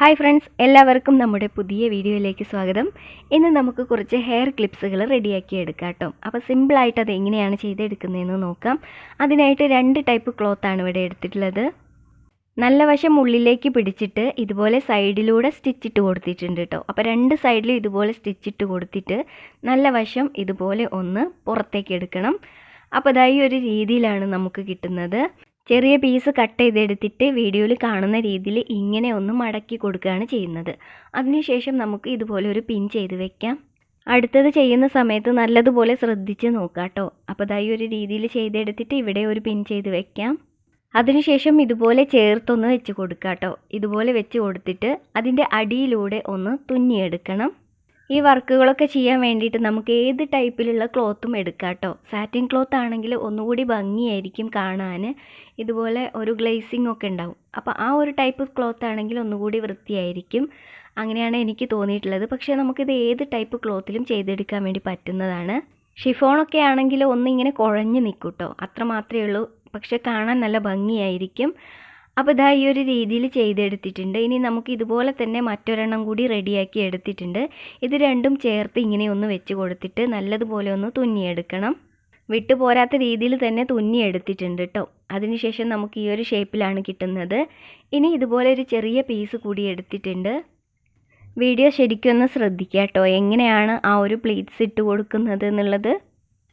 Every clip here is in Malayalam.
ഹായ് ഫ്രണ്ട്സ് എല്ലാവർക്കും നമ്മുടെ പുതിയ വീഡിയോയിലേക്ക് സ്വാഗതം. ഇന്ന് നമുക്ക് കുറച്ച് ഹെയർ ക്ലിപ്സുകൾ റെഡിയാക്കി എടുക്കാം കേട്ടോ അപ്പോൾ സിമ്പിളായിട്ട് അത് എങ്ങനെയാണ് ചെയ്തെടുക്കുന്നതെന്ന് നോക്കാം. അതിനായിട്ട് രണ്ട് ടൈപ്പ് ക്ലോത്താണ് ഇവിടെ എടുത്തിട്ടുള്ളത്. നല്ല വശം ഉള്ളിലേക്ക് പിടിച്ചിട്ട് ഇതുപോലെ സൈഡിലൂടെ സ്റ്റിച്ചിട്ട് കൊടുത്തിട്ടുണ്ട് കേട്ടോ അപ്പോൾ രണ്ട് സൈഡിലും ഇതുപോലെ സ്റ്റിച്ചിട്ട് കൊടുത്തിട്ട് നല്ല വശം ഇതുപോലെ ഒന്ന് പുറത്തേക്ക് എടുക്കണം. അപ്പോൾ അതായി ഒരു രീതിയിലാണ് നമുക്ക് കിട്ടുന്നത്. ചെറിയ പീസ് കട്ട് ചെയ്തെടുത്തിട്ട് വീഡിയോയിൽ കാണുന്ന രീതിയിൽ ഇങ്ങനെ ഒന്ന് മടക്കി കൊടുക്കുകയാണ് ചെയ്യുന്നത്. അതിനുശേഷം നമുക്ക് ഇതുപോലെ ഒരു പിൻ ചെയ്ത് വെക്കാം. അടുത്തത് ചെയ്യുന്ന സമയത്ത് നല്ലതുപോലെ ശ്രദ്ധിച്ച് നോക്കാം കേട്ടോ. അപ്പോൾ ഇതായി ഒരു രീതിയിൽ ചെയ്തെടുത്തിട്ട് ഇവിടെ ഒരു പിൻ ചെയ്ത് വെക്കാം. അതിനുശേഷം ഇതുപോലെ ചേർത്തൊന്ന് വെച്ച് കൊടുക്കാം കേട്ടോ. ഇതുപോലെ വെച്ച് കൊടുത്തിട്ട് അതിന്റെ അടിയിലൂടെ ഒന്ന് തുന്നിയെടുക്കണം. ഈ വർക്കുകളൊക്കെ ചെയ്യാൻ വേണ്ടിയിട്ട് നമുക്ക് ഏത് ടൈപ്പിലുള്ള ക്ലോത്തും എടുക്കാം കേട്ടോ. സാറ്റിൻ ക്ലോത്ത് ആണെങ്കിൽ ഒന്നുകൂടി ഭംഗിയായിരിക്കും കാണാൻ. ഇതുപോലെ ഒരു ഗ്ലേസിംഗ് ഒക്കെ ഉണ്ടാവും. അപ്പോൾ ആ ഒരു ടൈപ്പ് ക്ലോത്ത് ആണെങ്കിൽ ഒന്നുകൂടി വൃത്തിയായിരിക്കും. അങ്ങനെയാണ് എനിക്ക് തോന്നിയിട്ടുള്ളത്. പക്ഷേ നമുക്കിത് ഏത് ടൈപ്പ് ക്ലോത്തിലും ചെയ്തെടുക്കാൻ വേണ്ടി പറ്റുന്നതാണ്. ഷിഫോണൊക്കെ ആണെങ്കിൽ ഒന്നിങ്ങനെ കുഴഞ്ഞു നിൽക്കും കേട്ടോ. അത്ര മാത്രമേ ഉള്ളൂ. പക്ഷേ കാണാൻ നല്ല ഭംഗിയായിരിക്കും. അപ്പോൾ ഇതാ ഈ ഒരു രീതിയിൽ ചെയ്തെടുത്തിട്ടുണ്ട്. ഇനി നമുക്ക് ഇതുപോലെ തന്നെ മറ്റൊരെണ്ണം കൂടി റെഡിയാക്കി എടുത്തിട്ടുണ്ട്. ഇത് രണ്ടും ചേർത്ത് ഇങ്ങനെ ഒന്ന് വെച്ച് കൊടുത്തിട്ട് നല്ലതുപോലെ ഒന്ന് തുന്നിയെടുക്കണം. വിട്ടു പോരാത്ത രീതിയിൽ തന്നെ തുന്നിയെടുത്തിട്ടുണ്ട് കേട്ടോ അതിനുശേഷം നമുക്ക് ഈ ഒരു ഷേപ്പിലാണ് കിട്ടുന്നത്. ഇനി ഇതുപോലെ ഒരു ചെറിയ പീസ് കൂടി എടുത്തിട്ടുണ്ട്. വീഡിയോ ശരിക്കും ഒന്ന് ശ്രദ്ധിക്കുക കേട്ടോ എങ്ങനെയാണ് ആ ഒരു പ്ലീറ്റ്സ് ഇട്ട് കൊടുക്കുന്നത് എന്നുള്ളത്?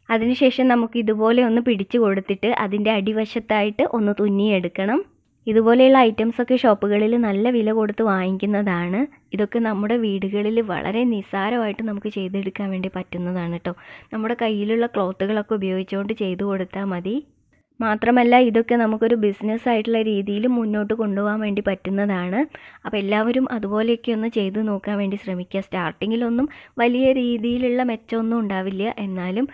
അതിനുശേഷം നമുക്ക് ഇതുപോലെ ഒന്ന് പിടിച്ചു കൊടുത്തിട്ട് അതിന്റെ അടിവശത്തായിട്ട് ഒന്ന് തുന്നിയെടുക്കണം. ഇതുപോലെയുള്ള ഐറ്റംസൊക്കെ ഷോപ്പുകളിൽ നല്ല വില കൊടുത്ത് വാങ്ങിക്കുന്നതാണ്. ഇതൊക്കെ നമ്മുടെ വീടുകളിൽ വളരെ നിസ്സാരമായിട്ട് നമുക്ക് ചെയ്തെടുക്കാൻ വേണ്ടി പറ്റുന്നതാണ് കേട്ടോ നമ്മുടെ കയ്യിലുള്ള ക്ലോത്തുകളൊക്കെ ഉപയോഗിച്ചുകൊണ്ട് ചെയ്തു കൊടുത്താൽ മതി. മാത്രമല്ല ഇതൊക്കെ നമുക്കൊരു ബിസിനസ് ആയിട്ടുള്ള രീതിയിൽ മുന്നോട്ട് കൊണ്ടുപോകാൻ വേണ്ടി പറ്റുന്നതാണ്. അപ്പോൾ എല്ലാവരും അതുപോലെയൊക്കെ ഒന്ന് ചെയ്ത് നോക്കാൻ വേണ്ടി ശ്രമിക്കുക. സ്റ്റാർട്ടിങ്ങിലൊന്നും വലിയ രീതിയിലുള്ള മെച്ചമൊന്നും ഉണ്ടാവില്ല. എന്നാലും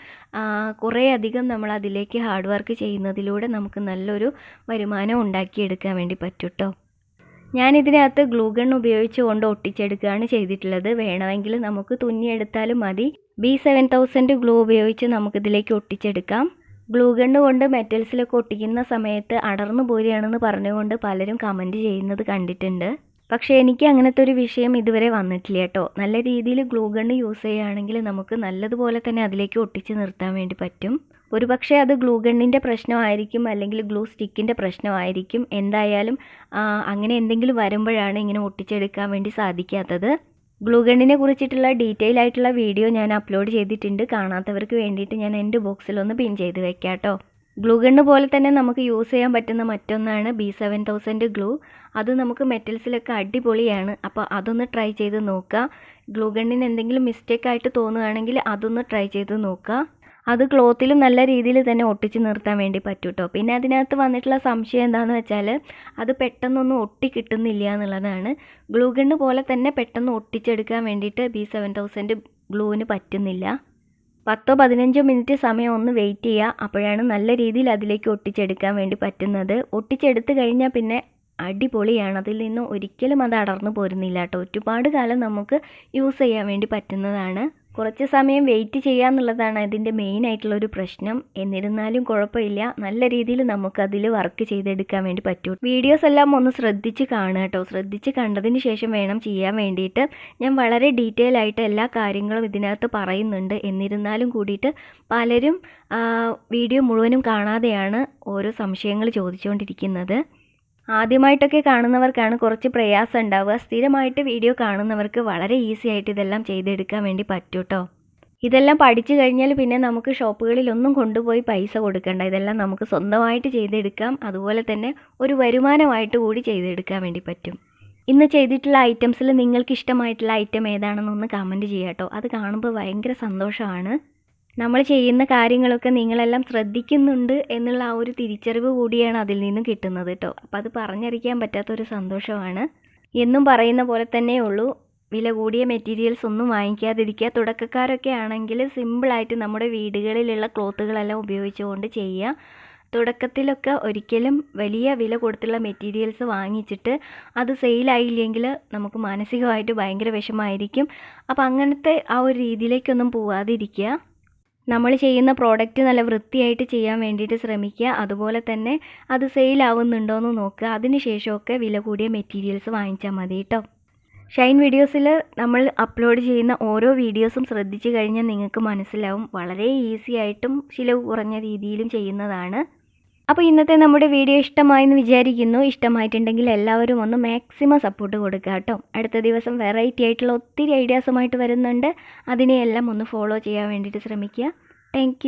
കുറേ അധികം നമ്മൾ അതിലേക്ക് ഹാർഡ് വർക്ക് ചെയ്യുന്നതിലൂടെ നമുക്ക് നല്ലൊരു വരുമാനം ഉണ്ടാക്കിയെടുക്കാൻ വേണ്ടി പറ്റൂട്ടോ കേട്ടോ ഞാനിതിനകത്ത് ഗ്ലൂഗൺ ഉപയോഗിച്ച് കൊണ്ട് ഒട്ടിച്ചെടുക്കുകയാണ് ചെയ്തിട്ടുള്ളത്. വേണമെങ്കിൽ നമുക്ക് തുന്നിയെടുത്താലും മതി. ബി സെവൻ തൗസൻഡ് ഗ്ലൂ ഉപയോഗിച്ച് നമുക്കിതിലേക്ക് ഒട്ടിച്ചെടുക്കാം. ഗ്ലൂ ഗൺ കൊണ്ട് മെറ്റൽസിലൊക്കെ ഒട്ടിക്കുന്ന സമയത്ത് അടർന്നു പോരുകയാണെന്ന് പറഞ്ഞുകൊണ്ട് പലരും കമന്റ് ചെയ്യുന്നത് കണ്ടിട്ടുണ്ട്. പക്ഷേ എനിക്ക് അങ്ങനത്തെ ഒരു വിഷയം ഇതുവരെ വന്നിട്ടില്ല കേട്ടോ. നല്ല രീതിയിൽ ഗ്ലൂ ഗൺ യൂസ് ചെയ്യുകയാണെങ്കിൽ നമുക്ക് നല്ലതുപോലെ തന്നെ അതിലേക്ക് ഒട്ടിച്ച് നിർത്താൻ വേണ്ടി പറ്റും. ഒരു പക്ഷേ അത് ഗ്ലൂ ഗണ്ണിന്റെ പ്രശ്നമായിരിക്കും അല്ലെങ്കിൽ ഗ്ലൂ സ്റ്റിക്കിന്റെ പ്രശ്നമായിരിക്കും. എന്തായാലും അങ്ങനെ എന്തെങ്കിലും വരുമ്പോഴാണ് ഇങ്ങനെ ഒട്ടിച്ചെടുക്കാൻ വേണ്ടി സാധിക്കാത്തത്. ഗ്ലൂ ഗണ്ണിനെ കുറിച്ചിട്ടുള്ള ഡീറ്റെയിൽ ആയിട്ടുള്ള വീഡിയോ ഞാൻ അപ്ലോഡ് ചെയ്തിട്ടുണ്ട്. കാണാത്തവർക്ക് വേണ്ടിയിട്ട് ഞാൻ എന്റെ ബോക്സിലൊന്ന് പിൻ ചെയ്ത് വെക്കാം കേട്ടോ. ഗ്ലൂ പോലെ തന്നെ നമുക്ക് യൂസ് ചെയ്യാൻ പറ്റുന്ന മറ്റൊന്നാണ് ബി സെവൻ തൗസൻഡ് ഗ്ലൂ അത് നമുക്ക് മെറ്റൽസിലൊക്കെ അടിപൊളിയാണ്. അപ്പോൾ അതൊന്ന് ട്രൈ ചെയ്ത് നോക്കുക ഗ്ലൂ ഗണ്ണിന് എന്തെങ്കിലും മിസ്റ്റേക്ക് ആയിട്ട് തോന്നുകയാണെങ്കിൽ അതൊന്ന് ട്രൈ ചെയ്ത് നോക്കുക അത് ക്ലോത്തിൽ നല്ല രീതിയിൽ തന്നെ ഒട്ടിച്ച് നിർത്താൻ വേണ്ടി പറ്റും കേട്ടോ പിന്നെ അതിനകത്ത് വന്നിട്ടുള്ള സംശയം എന്താണെന്ന് വെച്ചാൽ അത് പെട്ടെന്നൊന്നും ഒട്ടി കിട്ടുന്നില്ല എന്നുള്ളതാണ്. ഗ്ലൂ പോലെ തന്നെ പെട്ടെന്ന് ഒട്ടിച്ചെടുക്കാൻ വേണ്ടിയിട്ട് ബി സെവൻ തൗസൻഡ് ഗ്ലൂവിന് പറ്റുന്നില്ല. പത്തോ പതിനഞ്ചോ മിനിറ്റ് സമയം ഒന്ന് വെയിറ്റ് ചെയ്യുക അപ്പോഴാണ് നല്ല രീതിയിൽ അതിലേക്ക് ഒട്ടിച്ചെടുക്കാൻ വേണ്ടി പറ്റുന്നത്. ഒട്ടിച്ചെടുത്ത് കഴിഞ്ഞാൽ പിന്നെ അടിപൊളിയാണ്. അതിൽ നിന്ന് ഒരിക്കലും അത് അടർന്നു പോരുന്നില്ല കേട്ടോ. ഒരുപാട് കാലം നമുക്ക് യൂസ് ചെയ്യാൻ വേണ്ടി പറ്റുന്നതാണ്. കുറച്ച് സമയം വെയിറ്റ് ചെയ്യുക എന്നുള്ളതാണ് അതിന്റെ മെയിൻ ആയിട്ടുള്ള ഒരു പ്രശ്നം. എന്നിരുന്നാലും കുഴപ്പമില്ല. നല്ല രീതിയിൽ നമുക്ക് അതിൽ വർക്ക് ചെയ്തെടുക്കാൻ വേണ്ടി പറ്റും. വീഡിയോസ് എല്ലാം ഒന്ന് ശ്രദ്ധിച്ച് കാണുക കേട്ടോ. ശ്രദ്ധിച്ച് കണ്ടതിന് ശേഷം വേണം ചെയ്യാൻ വേണ്ടിയിട്ട്. ഞാൻ വളരെ ഡീറ്റെയിൽ ആയിട്ട് എല്ലാ കാര്യങ്ങളും ഇതിനകത്ത് പറയുന്നുണ്ട്. എന്നിരുന്നാലും കൂടിയിട്ട് പലരും വീഡിയോ മുഴുവനും കാണാതെയാണ് ഓരോ സംശയങ്ങൾ ചോദിച്ചുകൊണ്ടിരിക്കുന്നത്. ആദ്യമായിട്ടൊക്കെ കാണുന്നവർക്കാണ് കുറച്ച് പ്രയാസം ഉണ്ടാവുക. സ്ഥിരമായിട്ട് വീഡിയോ കാണുന്നവർക്ക് വളരെ ഈസി ആയിട്ട് ഇതെല്ലാം ചെയ്തെടുക്കാൻ വേണ്ടി പറ്റൂ കേട്ടോ ഇതെല്ലാം പഠിച്ചു കഴിഞ്ഞാൽ പിന്നെ നമുക്ക് ഷോപ്പുകളിലൊന്നും കൊണ്ടുപോയി പൈസ കൊടുക്കണ്ട. ഇതെല്ലാം നമുക്ക് സ്വന്തമായിട്ട് ചെയ്തെടുക്കാം. അതുപോലെ തന്നെ ഒരു വരുമാനമായിട്ട് കൂടി ചെയ്തെടുക്കാൻ വേണ്ടി പറ്റും. ഇന്ന് ചെയ്തിട്ടുള്ള ഐറ്റംസിൽ നിങ്ങൾക്ക് ഇഷ്ടമായിട്ടുള്ള ഐറ്റം ഏതാണെന്നൊന്ന് കമന്റ് ചെയ്യാം കേട്ടോ അത് കാണുമ്പോൾ ഭയങ്കര സന്തോഷമാണ്. നമ്മൾ ചെയ്യുന്ന കാര്യങ്ങളൊക്കെ നിങ്ങളെല്ലാം ശ്രദ്ധിക്കുന്നുണ്ട് എന്നുള്ള ആ ഒരു തിരിച്ചറിവ് കൂടിയാണ് അതിൽ നിന്നും കിട്ടുന്നത് കേട്ടോ. അപ്പോൾ അത് പറഞ്ഞറിയിക്കാൻ പറ്റാത്തൊരു സന്തോഷമാണ്. എന്നും പറയുന്ന പോലെ തന്നെ ഉള്ളൂ. വില കൂടിയ മെറ്റീരിയൽസ് ഒന്നും വാങ്ങിക്കാതിരിക്കുക. തുടക്കക്കാരൊക്കെ ആണെങ്കിൽ സിമ്പിളായിട്ട് നമ്മുടെ വീടുകളിലുള്ള ക്ലോത്തുകളെല്ലാം ഉപയോഗിച്ചുകൊണ്ട് ചെയ്യുക. തുടക്കത്തിലൊക്കെ ഒരിക്കലും വലിയ വില കൊടുത്തുള്ള മെറ്റീരിയൽസ് വാങ്ങിച്ചിട്ട് അത് സെയിലായില്ലെങ്കിൽ നമുക്ക് മാനസികമായിട്ട് ഭയങ്കര വിഷമായിരിക്കും അപ്പോൾ അങ്ങനത്തെ ആ ഒരു രീതിയിലേക്കൊന്നും പോവാതിരിക്കുക. നമ്മൾ ചെയ്യുന്ന പ്രോഡക്റ്റ് നല്ല വൃത്തിയായിട്ട് ചെയ്യാൻ വേണ്ടിയിട്ട് ശ്രമിക്കുക. അതുപോലെ തന്നെ അത് സെയിൽ ആവുന്നുണ്ടോ എന്ന് നോക്കുക. അതിന് ശേഷമൊക്കെ വില കൂടിയ മെറ്റീരിയൽസ് വാങ്ങിച്ചാൽ മതി കേട്ടോ ഷൈൻ വീഡിയോസിൽ നമ്മൾ അപ്ലോഡ് ചെയ്യുന്ന ഓരോ വീഡിയോസും ശ്രദ്ധിച്ചു കഴിഞ്ഞാൽ നിങ്ങൾക്ക് മനസ്സിലാവും. വളരെ ഈസി ആയിട്ടും ചിലവ് കുറഞ്ഞ രീതിയിലും ചെയ്യുന്നതാണ്. അപ്പോൾ ഇന്നത്തെ നമ്മുടെ വീഡിയോ ഇഷ്ടമായെന്ന് വിചാരിക്കുന്നു. ഇഷ്ടമായിട്ടുണ്ടെങ്കിൽ എല്ലാവരും ഒന്ന് മാക്സിമം സപ്പോർട്ട് കൊടുക്കുക കേട്ടോ. അടുത്ത ദിവസം വെറൈറ്റി ആയിട്ടുള്ള ഒത്തിരി ഐഡിയാസുമായിട്ട് വരുന്നുണ്ട്. അതിനെയെല്ലാം ഒന്ന് ഫോളോ ചെയ്യാൻ വേണ്ടിയിട്ട് ശ്രമിക്കുക. താങ്ക്